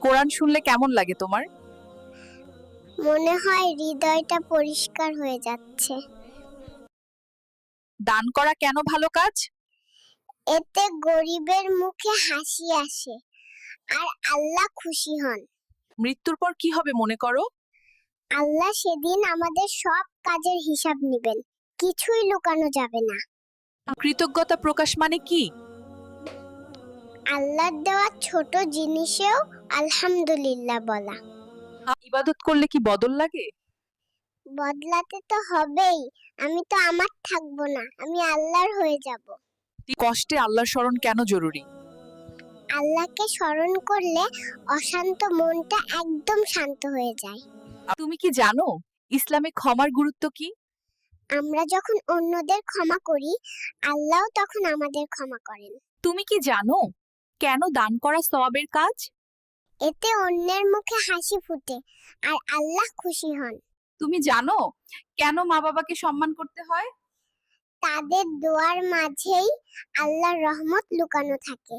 কোরআন শুনলে কেমন লাগে তোমার? মনে হয় হৃদয়টা পরিষ্কার হয়ে যাচ্ছে। দান করা কেন ভালো কাজ? এতে গরিবের মুখে হাসি আসে আর আল্লাহ খুশি হন। মৃত্যুর পর কি হবে মনে করো? আল্লাহ সেদিন আমাদের সব কাজের হিসাব নেবেন কিছুই লুকানো যাবে না। কৃতজ্ঞতা প্রকাশ মানে কি? আল্লাহর দেওয়া ছোট জিনিসেও আলহামদুলিল্লাহ বলা। ইবাদত করলে কি বদল লাগে? বদলাতে তো হবেই আমি তো আমার থাকব না আমি আল্লাহর হয়ে যাব। কষ্টে আল্লাহর স্মরণ কেন জরুরি? আল্লাহকে স্মরণ করলে অশান্ত মনটা একদম শান্ত হয়ে যায়। তুমি কি জানো ইসলামে ক্ষমার গুরুত্ব কি? আমরা যখন অন্যদের ক্ষমা করি আল্লাহও তখন আমাদের ক্ষমা করেন। তুমি কি জানো কেন দান করা সওয়াবের কাজ? এতে অন্যের মুখে হাসি ফুটে আর আল্লাহ খুশি হন। তুমি জানো কেন মা বাবাকে সম্মান করতে হয়? তাদের দোয়ার মাঝেই আল্লাহর রহমত লুকানো থাকে।